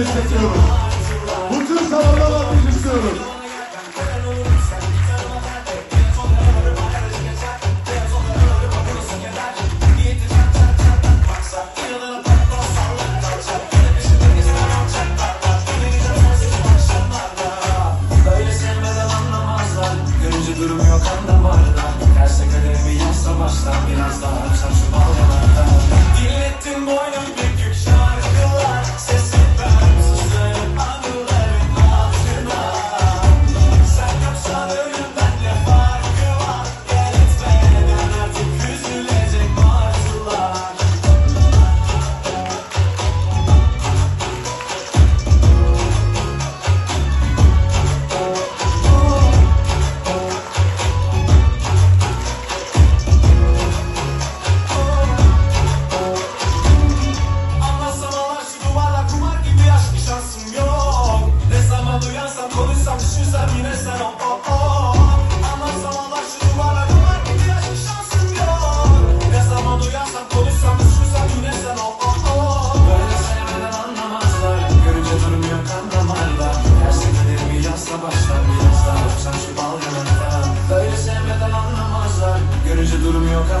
destekliyoruz. Bu tür sarılara alkış istiyoruz. nhiều các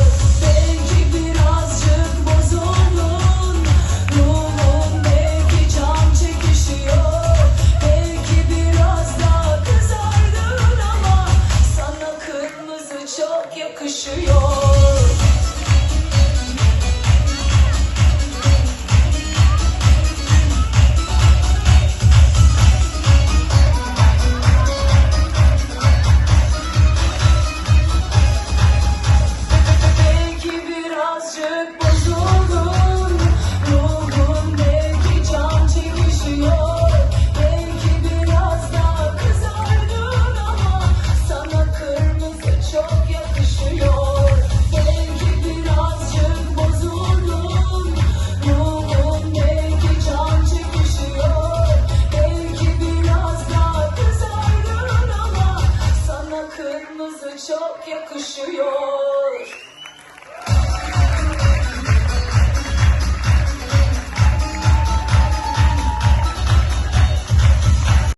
職種よ